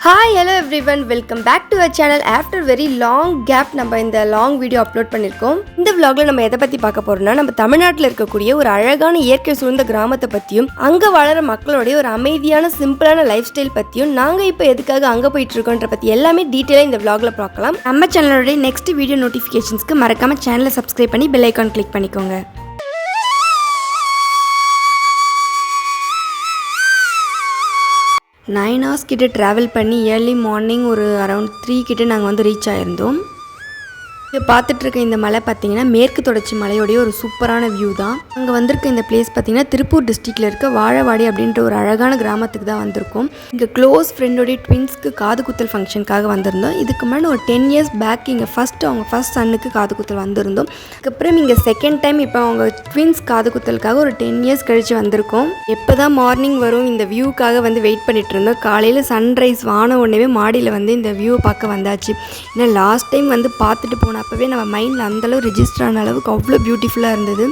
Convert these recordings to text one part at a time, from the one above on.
Hi hello everyone welcome back to our channel after very long gap நம்ம இந்த long video upload பண்ணியிருக்கோம் இந்த விளாகில் நம்ம எதை பற்றி பார்க்க போகிறோம்னா நம்ம தமிழ்நாட்டில் இருக்கக்கூடிய ஒரு அழகான இயற்கை சூழ்ந்த கிராமத்தை பற்றியும் அங்கே வாழற மக்களுடைய ஒரு அமைதியான சிம்பிளான லைஃப் ஸ்டைல் பற்றியும் நாங்கள் இப்போ எதுக்காக அங்கே போயிட்டு இருக்கோன்ற பற்றி எல்லாமே டீட்டெயிலாக இந்த விளாகில் பார்க்கலாம். நம்ம சேனலோடைய நெக்ஸ்ட் வீடியோ நோட்டிஃபிகேஷன்ஸ்க்கு மறக்காம சேனலை சப்ஸ்கிரைப் பண்ணி பெல் ஐக்கான் கிளிக் பண்ணிக்கோங்க. நைன் ஹவர்ஸ் கிட்டே ட்ராவல் பண்ணி ஏர்லி மார்னிங் ஒரு அரவுண்ட் த்ரீ கிட்ட நாங்கள் வந்து ரீச் ஆகிருந்தோம் இதை பார்த்துட்ருக்க இந்த மலை பார்த்தீங்கன்னா மேற்கு தொடர்ச்சி மலையோடைய ஒரு சூப்பரான வியூ தான். அங்கே வந்திருக்க இந்த பிளேஸ் பார்த்தீங்கன்னா திருப்பூர் டிஸ்ட்ரிக்டில் இருக்க வாழவாடி அப்படின்ற ஒரு அழகான கிராமத்துக்கு தான் வந்திருக்கோம். இங்கே க்ளோஸ் ஃப்ரெண்டோடைய ட்வின்ஸ்க்கு காது குத்தல் ஃபங்க்ஷனுக்காக வந்திருந்தோம். இதுக்கு முன்னாடி ஒரு டென் இயர்ஸ் பேக் இங்கே ஃபஸ்ட்டு அவங்க ஃபஸ்ட் சன்னுக்கு காது குத்தல் வந்திருந்தோம். அதுக்கப்புறம் இங்கே செகண்ட் டைம் இப்போ அவங்க ட்வின்ஸ் காது குத்தலுக்காக ஒரு டென் இயர்ஸ் கழித்து வந்திருக்கோம். எப்போ தான் மார்னிங் வரும் இந்த வியூக்காக வந்து வெயிட் பண்ணிட்டு இருந்தோம். காலையில் சன்ரைஸ் வான உடனே மாடியில் வந்து இந்த வியூவை பார்க்க வந்தாச்சு. ஏன்னா லாஸ்ட் டைம் வந்து பார்த்துட்டு அப்போவே நம்ம மைண்டில் அந்தளவு ரிஜிஸ்டர் ஆன அளவுக்கு அவ்வளோ பியூட்டிஃபுல்லாக இருந்தது.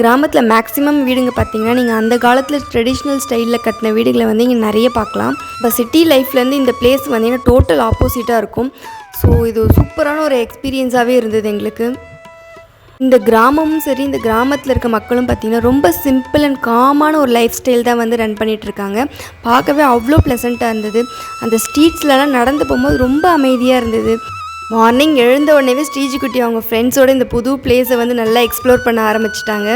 கிராமத்தில் மேக்ஸிமம் வீடுங்க பார்த்தீங்கன்னா நீங்கள் அந்த காலத்தில் ட்ரெடிஷ்னல் ஸ்டைலில் கட்டின வீடுகளை வந்து இங்கே நிறைய பார்க்கலாம் இப்போ சிட்டி லைஃப்லேருந்து இந்த பிளேஸ் வந்தீங்கன்னா டோட்டல் ஆப்போசிட்டாக இருக்கும். ஸோ இது சூப்பரான ஒரு எக்ஸ்பீரியன்ஸாகவே இருந்தது எங்களுக்கு. இந்த கிராமமும் சரி இந்த கிராமத்தில் இருக்க மக்களும் பார்த்திங்கன்னா ரொம்ப சிம்பிள் அண்ட் காமான ஒரு லைஃப் ஸ்டைல் தான் வந்து ரன் பண்ணிகிட்ருக்காங்க இருக்காங்க. பார்க்கவே அவ்வளோ ப்ளசண்ட்டாக இருந்தது. அந்த ஸ்ட்ரீட்ஸ்லலாம் நடந்து போகும்போது ரொம்ப அமைதியாக இருந்தது. மார்னிங் எழுந்த உடனேவே ஸ்ரீஜிக்குட்டி அவங்க ஃப்ரெண்ட்ஸோட இந்த புது பிளேஸை வந்து நல்லா எக்ஸ்ப்ளோர் பண்ண ஆரம்பிச்சிட்டாங்க.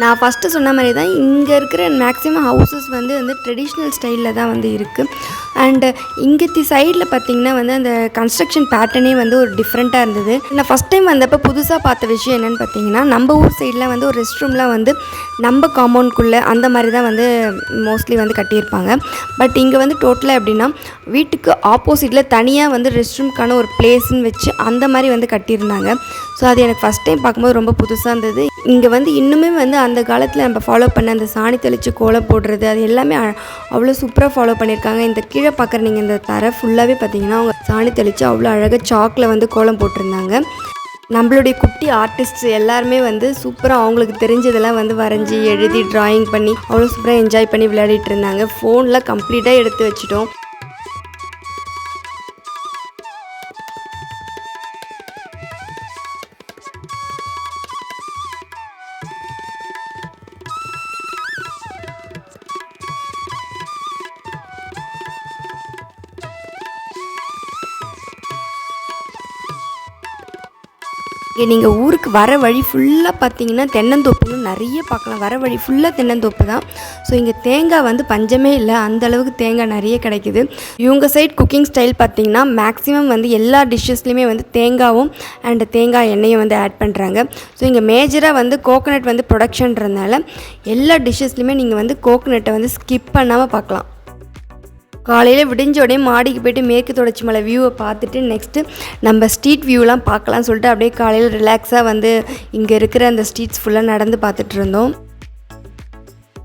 நான் ஃபஸ்ட்டு சொன்ன மாதிரி தான் இங்கே இருக்கிற மேக்ஸிமம் ஹவுசஸ் வந்து வந்து ட்ரெடிஷ்னல் ஸ்டைலில் தான் வந்து இருக்குது அண்டு இங்கத்தி சைடில் பார்த்தீங்கன்னா வந்து அந்த கன்ஸ்ட்ரக்ஷன் பேட்டர்னே வந்து ஒரு டிஃப்ரெண்ட்டாக இருந்தது. நான் ஃபஸ்ட் டைம் வந்தப்போ புதுசாக பார்த்த விஷயம் என்னென்னு பார்த்தீங்கன்னா நம்ம ஊர் சைடில் வந்து ஒரு ரெஸ்ட் ரூம்லாம் வந்து நம்ம காம்பவுண்ட்குள்ளே அந்த மாதிரி தான் வந்து மோஸ்ட்லி வந்து கட்டியிருப்பாங்க. பட் இங்கே வந்து டோட்டலாக எப்படின்னா வீட்டுக்கு ஆப்போசிட்டில் தனியாக வந்து ரெஸ்ட் ரூம்க்கான ஒரு பிளேஸ்ன்னு வச்சு அந்த மாதிரி வந்து கட்டியிருந்தாங்க. ஸோ அது எனக்கு ஃபஸ்ட் டைம் பார்க்கும்போது ரொம்ப புதுசாக இருந்தது. இங்கே வந்து இன்னுமே வந்து அந்த காலத்தில் நம்ம ஃபாலோ பண்ண அந்த சாணி தெளித்து கோலம் போடுறது அது எல்லாமே அ- அவ்வளோ சூப்பராக ஃபாலோ பண்ணியிருக்காங்க. இந்த கீழே கீழே பார்க்குற நீங்கள் இந்த தரை ஃபுல்லாகவே பார்த்தீங்கன்னா அவங்க சாணி தெளித்து அவ்வளோ அழகாக சாக்கில் வந்து கோலம் போட்டிருந்தாங்க. நம்மளுடைய குட்டி ஆர்டிஸ்ட் எல்லாருமே வந்து சூப்பராக அவங்களுக்கு தெரிஞ்சதெல்லாம் வந்து வரைஞ்சி எழுதி ட்ராயிங் பண்ணி அவ்வளோ சூப்பராக என்ஜாய் பண்ணி விளையாடிட்டு இருந்தாங்க. ஃபோனில் கம்ப்ளீட்டாக எடுத்து வச்சிட்டோம். இங்கே நீங்கள் ஊருக்கு வர வழி ஃபுல்லாக பார்த்தீங்கன்னா தென்னந்தோப்புன்னு நிறைய பார்க்கலாம். வர வழி ஃபுல்லாக தென்னந்தோப்பு தான். ஸோ இங்கே தேங்காய் வந்து பஞ்சமே இல்லை. அந்த அளவுக்கு தேங்காய் நிறைய கிடைக்குது. இவங்க சைட் குக்கிங் ஸ்டைல் பார்த்திங்கன்னா மேக்ஸிமம் வந்து எல்லா டிஷ்ஷஸ்லையுமே வந்து தேங்காவும் அண்ட் தேங்காய் எண்ணெயும் வந்து ஆட் பண்ணுறாங்க ஸோ இங்கே மேஜராக வந்து கோகோனட் வந்து ப்ரொடக்ஷன்றதுனால எல்லா டிஷ்ஷஸ்லையுமே நீங்கள் வந்து கோகோனட்டை வந்து ஸ்கிப் பண்ணாமல் பார்க்கலாம். காலையில் விடிஞ்ச உடனே மாடிக்கு போயிட்டு மேற்கு தொடர்ச்சி மலை வியூவை பார்த்துட்டு நெக்ஸ்ட்டு நம்ம ஸ்ட்ரீட் வியூலாம் பார்க்கலாம்னு சொல்லிட்டு அப்படியே காலையில் ரிலாக்ஸாக வந்து இங்கே இருக்கிற அந்த ஸ்ட்ரீட்ஸ் ஃபுல்லாக நடந்து பார்த்துட்டு இருந்தோம்.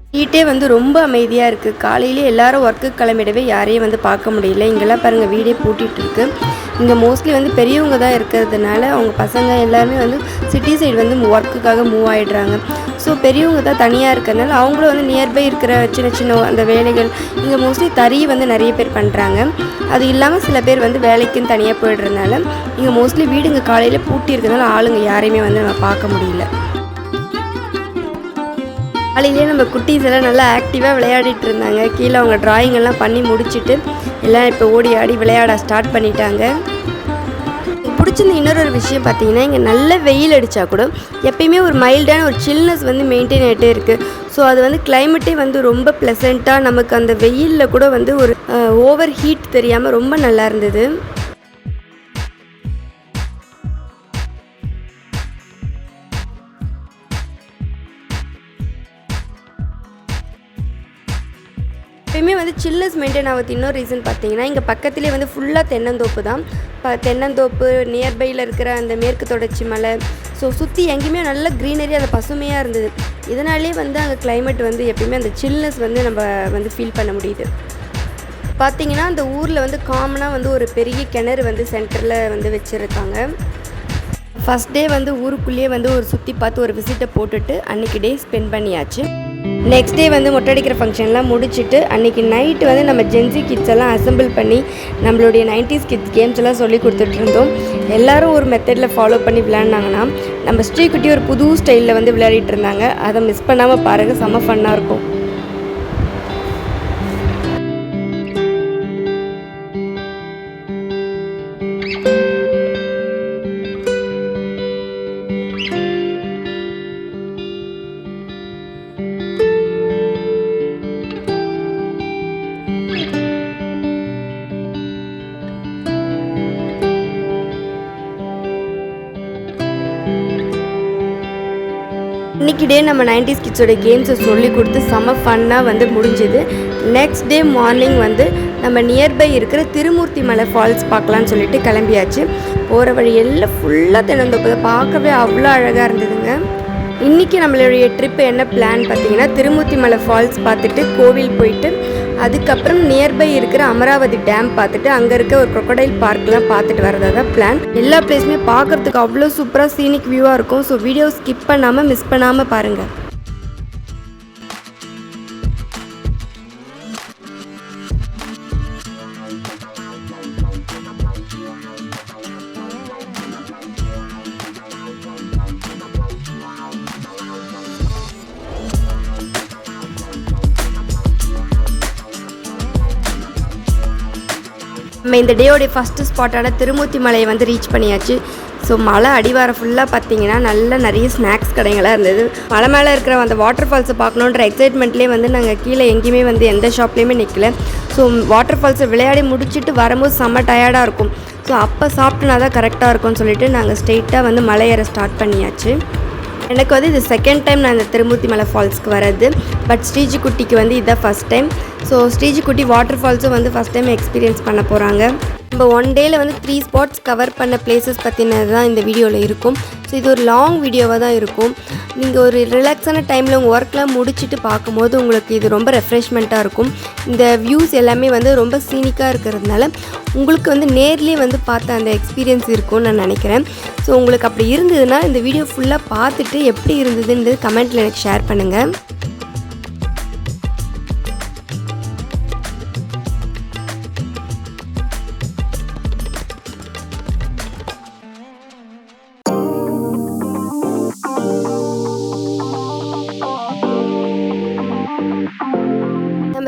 ஸ்ட்ரீட்டே வந்து ரொம்ப அமைதியாக இருக்குது காலையிலே எல்லாரும் ஒர்க்குக்கு கிளம்பிடவே யாரையும் வந்து பார்க்க முடியல. இங்கெல்லாம் பாருங்கள் வீடே பூட்டிகிட்டு இருக்குது இங்கே மோஸ்ட்லி வந்து பெரியவங்க தான் இருக்கிறதுனால அவங்க பசங்க எல்லாருமே வந்து சிட்டி சைடு வந்து ஒர்க்குக்காக மூவ் ஆகிடுறாங்க ஸோ பெரியவங்க தான் தனியாக இருக்கிறதுனால அவங்களும் வந்து நியர்பை இருக்கிற சின்ன சின்ன அந்த வேலைகள் இங்கே மோஸ்ட்லி தறி வந்து நிறைய பேர் பண்ணுறாங்க அது இல்லாமல் சில பேர் வந்து வேலைக்குன்னு தனியாக போயிடுறதுனால இங்கே மோஸ்ட்லி வீடுங்க காலையில் பூட்டி இருக்கிறதுனால ஆளுங்க யாரையுமே வந்து நம்ம பார்க்க முடியல. காலையிலேயே நம்ம குட்டீஸ் எல்லாம் நல்லா ஆக்டிவாக விளையாடிட்டு இருந்தாங்க. கீழே அவங்க டிராயிங் எல்லாம் பண்ணி முடிச்சுட்டு எல்லாம் இப்போ ஓடி ஆடி விளையாட ஸ்டார்ட் பண்ணிட்டாங்க. எனக்கு பிடிச்சிருந்த இன்னொரு ஒரு விஷயம் பார்த்தீங்கன்னா இங்கே நல்ல வெயில் அடித்தா கூட எப்பயுமே ஒரு மைல்டான ஒரு சில்னஸ் வந்து மெயின்டைன் ஆகிட்டே இருக்குது ஸோ அது வந்து கிளைமேட்டே வந்து ரொம்ப ப்ளசண்ட்டாக நமக்கு அந்த வெயிலில் கூட வந்து ஒரு ஓவர் ஹீட் தெரியாமல் ரொம்ப நல்லா இருந்தது. எப்பயுமே வந்து சில்லஸ் மெயின்டைன் ஆகுது இன்னொரு ரீசன் பார்த்தீங்கன்னா இங்கே பக்கத்துலேயே வந்து ஃபுல்லாக தென்னந்தோப்பு தான். இப்போ தென்னந்தோப்பு நியர்பையில் இருக்கிற அந்த மேற்கு தொடர்ச்சி மலை. ஸோ சுற்றி எங்கேயுமே நல்ல க்ரீனரி அந்த பசுமையாக இருந்தது. இதனாலே வந்து அங்கே கிளைமேட் வந்து எப்பயுமே அந்த சில்னஸ் வந்து நம்ம வந்து ஃபீல் பண்ண முடியுது. பார்த்தீங்கன்னா அந்த ஊரில் வந்து காமனாக வந்து ஒரு பெரிய கிணறு வந்து சென்டரில் வந்து வச்சுருக்காங்க. ஃபஸ்ட் டே வந்து ஊருக்குள்ளேயே வந்து ஒரு சுற்றி பார்த்து ஒரு விசிட்டை போட்டுட்டு அன்றைக்கி டே ஸ்பெண்ட் பண்ணியாச்சு. நெக்ஸ்ட் டே வந்து மொட்டை அடிக்கிற ஃபங்க்ஷன்லாம் முடிச்சுட்டு அன்றைக்கி நைட்டு வந்து நம்ம ஜென்சி கிட்ஸ் எல்லாம் அசெம்பிள் பண்ணி நம்மளுடைய நைன்டிஸ் கிட்ஸ் கேம்ஸ் எல்லாம் சொல்லி கொடுத்துட்ருந்தோம் எல்லோரும் ஒரு மெத்தடில் ஃபாலோ பண்ணி விளையாண்டாங்கன்னா நம்ம ஸ்ரீகுட்டி ஒரு புது ஸ்டைலில் வந்து விளையாடிட்டு இருந்தாங்க. அதை மிஸ் பண்ணாமல் பாருங்கள் செம்ம ஃபன்னாக இருக்கும். இன்னைக்கு டே நம்ம நைன்டிஸ் கிட்ஸோட கேம்ஸை சொல்லி கொடுத்து செம ஃபன்னாக வந்து முடிஞ்சுது. நெக்ஸ்ட் டே மார்னிங் வந்து நம்ம நியர்பை இருக்கிற திருமூர்த்தி மலை ஃபால்ஸ் பார்க்கலான்னு சொல்லிட்டு கிளம்பியாச்சு. போகிற வழி எல்லாம் ஃபுல்லாக தென்னந்தோப்பு பார்க்கவே அவ்வளோ அழகாக இருந்ததுங்க. இன்றைக்கி நம்மளுடைய ட்ரிப் என்ன பிளான் பார்த்தீங்கன்னா திருமூர்த்தி மலை ஃபால்ஸ் பார்த்துட்டு கோவில் போயிட்டு அதுக்கப்புறம் நியர்பை இருக்கிற அமராவதி டேம் பார்த்துட்டு அங்கே இருக்க ஒரு crocodile பார்க்லாம் பார்த்துட்டு வரதா தான் பிளான் எல்லா பிளேஸுமே பார்க்குறதுக்கு அவ்வளோ சூப்பராக சீனிக் வியூவாக இருக்கும். ஸோ வீடியோ ஸ்கிப் பண்ணாமல் மிஸ் பண்ணாமல் பாருங்கள் நம்ம இந்த டேயோடைய ஃபஸ்ட்டு ஸ்பாட்டான திருமூர்த்தி மலையை வந்து ரீச் பண்ணியாச்சு. ஸோ மலை அடிவாரம் ஃபுல்லாக பார்த்தீங்கன்னா நல்ல நிறைய ஸ்நாக்ஸ் கடைங்களாக இருந்தது. மலை மேலே இருக்கிற அந்த வாட்டர் ஃபால்ஸை பார்க்கணுன்ற எக்ஸைட்மெண்ட்லேயே வந்து நாங்கள் கீழே எங்கேயுமே வந்து எந்த ஷாப்லேயுமே நிற்கல ஸோ வாட்டர் ஃபால்ஸை விளையாடி முடிச்சுட்டு வரும்போது செம்ம டயர்டாக இருக்கும். ஸோ அப்போ சாப்பிட்டுனா தான் கரெக்டாக இருக்கும்னு சொல்லிட்டு நாங்கள் ஸ்ட்ரெயிட்டாக வந்து மலை ஏற ஸ்டார்ட் பண்ணியாச்சு. எனக்கு வந்து இது செகண்ட் டைம் நான் இந்த திருமூர்த்தி மலை ஃபால்ஸ்க்கு வர்றது. பட் ஸ்ரீஜிக்குட்டிக்கு வந்து இதுதான் first time so Srijikutti water ஃபால்ஸும் வந்து ஃபஸ்ட் டைம் எக்ஸ்பீரியன்ஸ் பண்ண போகிறாங்க நம்ம ஒன் டேயில் வந்து த்ரீ ஸ்பாட்ஸ் கவர் பண்ண பிளேசஸ் பற்றினது தான் இந்த வீடியோவில் இருக்கும். ஸோ இது ஒரு லாங் வீடியோவாக தான் இருக்கும். நீங்கள் ஒரு ரிலாக்ஸான டைமில் உங்கள் ஒர்க்லாம் முடிச்சுட்டு பார்க்கும்போது உங்களுக்கு இது ரொம்ப ரெஃப்ரெஷ்மெண்ட்டாக இருக்கும். இந்த வியூஸ் எல்லாமே வந்து ரொம்ப சீனிக்காக இருக்கிறதுனால உங்களுக்கு வந்து நேர்லேயே வந்து பார்த்த அந்த எக்ஸ்பீரியன்ஸ் இருக்கும்னு நான் நினைக்கிறேன். ஸோ உங்களுக்கு அப்படி இருந்ததுன்னா இந்த வீடியோ ஃபுல்லாக பார்த்துட்டு எப்படி இருந்ததுன்றது கமெண்ட்டில் எனக்கு ஷேர் பண்ணுங்கள்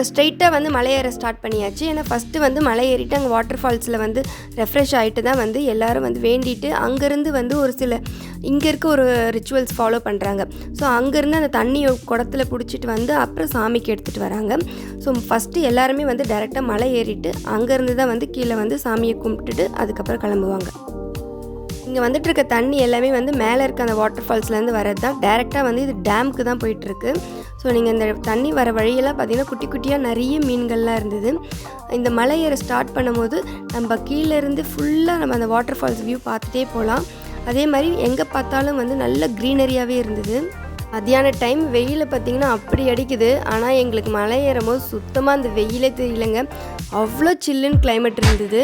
நம்ம ஸ்ட்ரெயிட்டாக வந்து மலை ஏற ஸ்டார்ட் பண்ணியாச்சு. ஏன்னா ஃபஸ்ட்டு வந்து மலை ஏறிட்டு அங்கே வாட்டர் ஃபால்ஸில் வந்து ரெஃப்ரெஷ் ஆகிட்டு தான் வந்து எல்லோரும் வந்து வேண்டிட்டு அங்கேருந்து வந்து ஒரு சில இங்கே இருக்க ஒரு ரிச்சுவல்ஸ் ஃபாலோ பண்ணுறாங்க ஸோ அங்கேருந்து அந்த தண்ணியை குடத்துல பிடிச்சிட்டு வந்து அப்புறம் சாமிக்கு எடுத்துகிட்டு வராங்க. ஸோ ஃபஸ்ட்டு எல்லாருமே வந்து டேரெக்டாக மலை ஏறிட்டு அங்கேருந்து தான் வந்து கீழே வந்து சாமியை கும்பிட்டுட்டு அதுக்கப்புறம் கிளம்புவாங்க. இங்கே வந்துட்டு இருக்க தண்ணி எல்லாமே வந்து மேலே இருக்க அந்த வாட்டர் ஃபால்ஸ்லேருந்து வரது தான் டேரெக்டாக வந்து இது டேமுக்கு தான் போயிட்டுருக்கு ஸோ நீங்கள் இந்த தண்ணி வர வழியெல்லாம் பார்த்தீங்கன்னா குட்டி குட்டியாக நிறைய மீன்கள்லாம் இருந்தது. இந்த மலை ஏற ஸ்டார்ட் பண்ணும்போது நம்ம கீழேருந்து ஃபுல்லாக நம்ம அந்த வாட்டர் ஃபால்ஸ் வியூ பார்த்துட்டே போகலாம். அதே மாதிரி எங்கே பார்த்தாலும் வந்து நல்ல க்ரீனரியாகவே இருந்தது. மத்தியான டைம் வெயிலில் பார்த்திங்கன்னா அப்படி அடிக்குது. ஆனால் எங்களுக்கு மலை ஏறும்போது சுத்தமாக அந்த வெயிலே தெரியலங்க. அவ்வளோ சில்லுன்னு கிளைமேட் இருந்தது.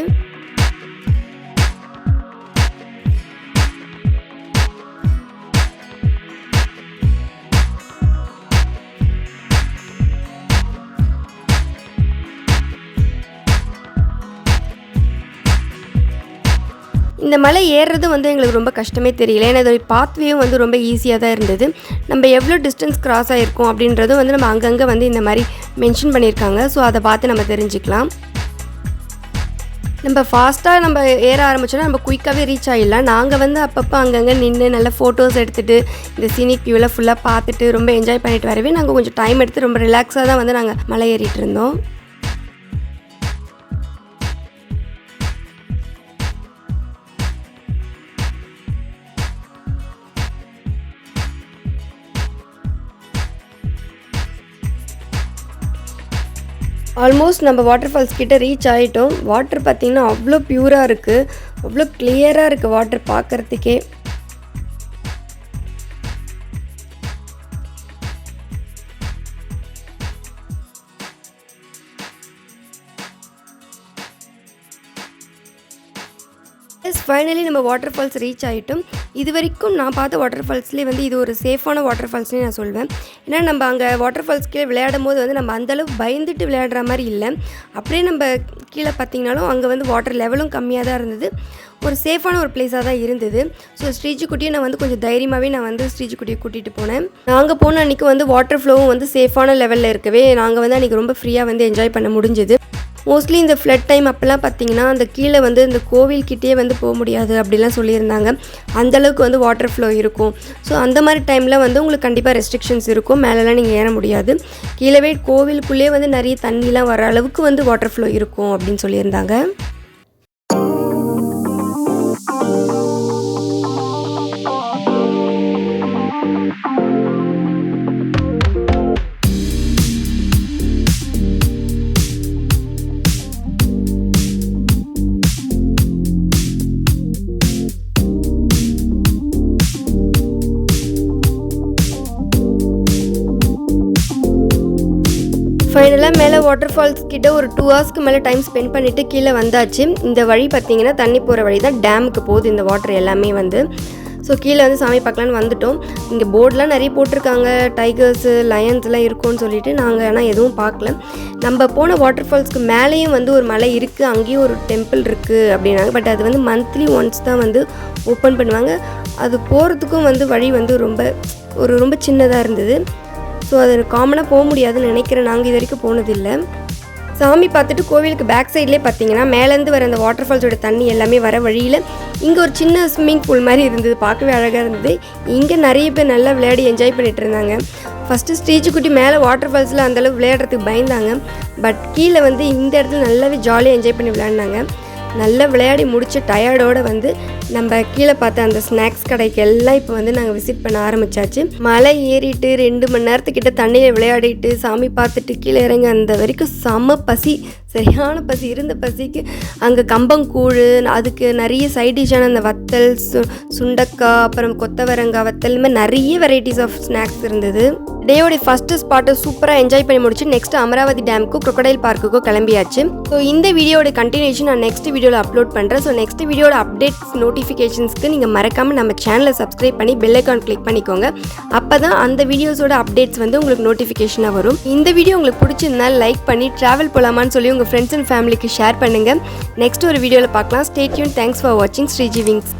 இந்த மலை ஏறுறது வந்து எங்களுக்கு ரொம்ப கஷ்டமே தெரியல. ஏன்னா இதோட பாத்வேயும் வந்து ரொம்ப ஈஸியாக தான் இருந்தது. நம்ம எவ்வளோ டிஸ்டன்ஸ் கிராஸ் ஆகிருக்கோம் அப்படின்றதும் வந்து நம்ம அங்கங்கே வந்து இந்த மாதிரி மென்ஷன் பண்ணியிருக்காங்க. ஸோ அதை பார்த்து நம்ம தெரிஞ்சுக்கலாம். நம்ம ஃபாஸ்ட்டாக நம்ம ஏற ஆரம்பிச்சோன்னா நம்ம குயிக்காகவே ரீச் ஆகிடலாம் நாங்கள் வந்து அப்பப்போ அங்கங்கே நின்று நல்லா ஃபோட்டோஸ் எடுத்துகிட்டு இந்த சீனிக் வியூவில் ஃபுல்லாக பார்த்துட்டு ரொம்ப என்ஜாய் பண்ணிட்டு வரவே நாங்கள் கொஞ்சம் டைம் எடுத்து ரொம்ப ரிலாக்ஸாக தான் வந்து நாங்கள் மலை ஏறிட்டு இருந்தோம். ஆல்மோஸ்ட் நம்ம வாட்டர் ஃபால்ஸ் கிட்ட ரீச் ஆகிட்டோம் வாட்டர் பார்த்திங்கன்னா அவ்வளோ பியூராக இருக்குது அவ்வளோ கிளியராக இருக்குது வாட்டர் பார்க்குறதுக்கே. ஃபைனலி நம்ம வாட்டர் ஃபால்ஸ் ரீச் ஆகிட்டோம் இது வரைக்கும் நான் பார்த்த வாட்டர் ஃபால்ஸ்லேயே வந்து இது ஒரு சேஃபான வாட்டர் ஃபால்ஸ்னே நான் சொல்வேன். ஏன்னா நம்ம அங்கே வாட்டர் ஃபால்ஸ் கீழே விளையாடும் போது வந்து நம்ம அந்தளவு பயந்துட்டு விளையாடுற மாதிரி இல்லை. அப்படியே நம்ம கீழே பார்த்தீங்கனாலும் அங்கே வந்து வாட்டர் லெவலும் கம்மியாக தான் இருந்தது. ஒரு சேஃபான ஒரு பிளேஸாக தான் இருந்தது. ஸோ ஸ்ரீஜிக்குட்டியை நான் வந்து கொஞ்சம் தைரியமாகவே நான் வந்து ஸ்ரீஜிக்குட்டியை கூட்டிகிட்டு போனேன். நாங்கள் போன அன்றைக்கி வந்து வாட்டர் ஃப்ளோவும் வந்து சேஃபான லெவலில் இருக்கவே நாங்கள் வந்து அன்றைக்கி ரொம்ப ஃப்ரீயாக வந்து என்ஜாய் பண்ண முடிஞ்சுது. மோஸ்ட்லி இந்த ஃப்ளட் டைம் அப்போல்லாம் பார்த்தீங்கன்னா அந்த கீழே வந்து இந்த கோவில்கிட்டே வந்து போக முடியாது அப்படிலாம் சொல்லியிருந்தாங்க. அந்தளவுக்கு வந்து வாட்டர் ஃப்ளோ இருக்கும். ஸோ அந்த மாதிரி டைமில் வந்து உங்களுக்கு கண்டிப்பாக ரெஸ்ட்ரிக்ஷன்ஸ் இருக்கும். மேலெலாம் நீங்கள் ஏற முடியாது. கீழவே கோவிலுக்குள்ளே வந்து நிறைய தண்ணிலாம் வர அளவுக்கு வந்து வாட்டர் ஃப்ளோ இருக்கும் அப்படின்னு சொல்லியிருந்தாங்க. வாட்டர் ஃபால்ஸ் கிட்ட ஒரு டூ ஹவர்ஸ்க்கு மேலே டைம் ஸ்பெண்ட் பண்ணிவிட்டு கீழே வந்தாச்சு. இந்த வழி பார்த்தீங்கன்னா தண்ணி போகிற வழி தான் டேமுக்கு போகுது. இந்த வாட்டர் எல்லாமே வந்து. ஸோ கீழே வந்து சாமி பார்க்கலான்னு வந்துட்டோம். இங்கே போர்டெலாம் நிறைய போட்டிருக்காங்க. டைகர்ஸு லயன்ஸ்லாம் இருக்கும்னு சொல்லிட்டு நாங்கள் ஆனால் எதுவும் பார்க்கல. நம்ம போன வாட்டர் ஃபால்ஸ்க்கு மேலேயும் வந்து ஒரு மலை இருக்குது அங்கேயும் ஒரு டெம்பிள் இருக்குது அப்படின்னாங்க. பட் அது வந்து மந்த்லி ஒன்ஸ் தான் வந்து ஓப்பன் பண்ணுவாங்க. அது போகிறதுக்கும் வந்து வழி வந்து ரொம்ப ஒரு ரொம்ப சின்னதாக இருந்தது. ஸோ அது காமனாக போக முடியாதுன்னு நினைக்கிறேன். நாங்கள் இது வரைக்கும் போனதில்லை. சாமி பார்த்துட்டு கோவிலுக்கு பேக் சைட்லேயே பார்த்தீங்கன்னா மேலேருந்து வர அந்த வாட்டர் ஃபால்ஸோட தண்ணி எல்லாமே வர வழியில் இங்கே ஒரு சின்ன ஸ்விம்மிங் பூல் மாதிரி இருந்தது. பார்க்கவே அழகாக இருந்தது. இங்கே நிறைய பேர் நல்லா விளையாடி என்ஜாய் பண்ணிட்டு இருந்தாங்க. ஃபஸ்ட்டு ஸ்டேஜுக்குட்டி மேலே வாட்டர் ஃபால்ஸில் அந்தளவு விளையாடுறதுக்கு பயந்தாங்க. பட் கீழே வந்து இந்த இடத்துல நல்லாவே ஜாலியாக என்ஜாய் பண்ணி விளையாடினாங்க. நல்லா விளையாடி முடித்து டயர்டோடு வந்து நம்ம கீழே பார்த்த அந்த ஸ்நாக்ஸ் கடைக்கு எல்லாம் இப்போ வந்து நாங்கள் விசிட் பண்ண ஆரம்பிச்சாச்சு. மலை ஏறிட்டு ரெண்டு மணி நேரத்துக்கிட்ட தண்ணியில் விளையாடிட்டு சாமி பார்த்துட்டு கீழே இறங்க அந்த வரைக்கும் செம பசி. சரியான பசி இருந்த பசிக்கு அங்கே கம்பங்கூழ் அதுக்கு நிறைய சைட் டிஷ்ஷான அந்த வத்தல் சு சுண்டக்காய் அப்புறம் கொத்தவரங்காய் வத்தல் இந்த மாதிரி நிறைய வெரைட்டிஸ் ஆஃப் ஸ்நாக்ஸ் இருந்தது. டேயோடைய ஃபஸ்ட்டு ஸ்பாட்டை சூப்பராக என்ஜாய் பண்ணி முடிச்சு நெக்ஸ்ட் அமராவதி டேமுக்கும் குரொக்கடைல் பார்க்குக்கும் கிளம்பியாச்சு. ஸோ இந்த வீடியோட கண்டினியூஷன் நான் நெக்ஸ்ட் வீடியோவில் அப்லோட் பண்ணுறேன் ஸோ நெக்ஸ்ட் வீடியோட அப்டேட்ஸ் நோட்டிஃபிகேஷன்ஸ்க்கு நீங்கள் மறக்காமல் நம்ம சேனலை சப்ஸ்கிரைப் பண்ணி பெல் ஐக்கான் கிளிக் பண்ணிக்கோங்க. அப்போ தான் அந்த வீடியோஸோட அப்டேட்ஸ் வந்து உங்களுக்கு நோட்டிஃபிகேஷனாக வரும். இந்த வீடியோ உங்களுக்கு பிடிச்சிருந்தா லைக் பண்ணி ட்ராவல் போகலாமான்னு சொல்லி உங்கள் ஃப்ரெண்ட்ஸ் அண்ட் ஃபேமிலிக்கு ஷேர் பண்ணுங்கள் நெக்ஸ்ட் ஒரு வீடியோவில் பார்க்கலாம். ஸ்டேட்யூன் தேங்க்ஸ் ஃபார் வாட்சிங் ஸ்ரீஜி விங்ஸ்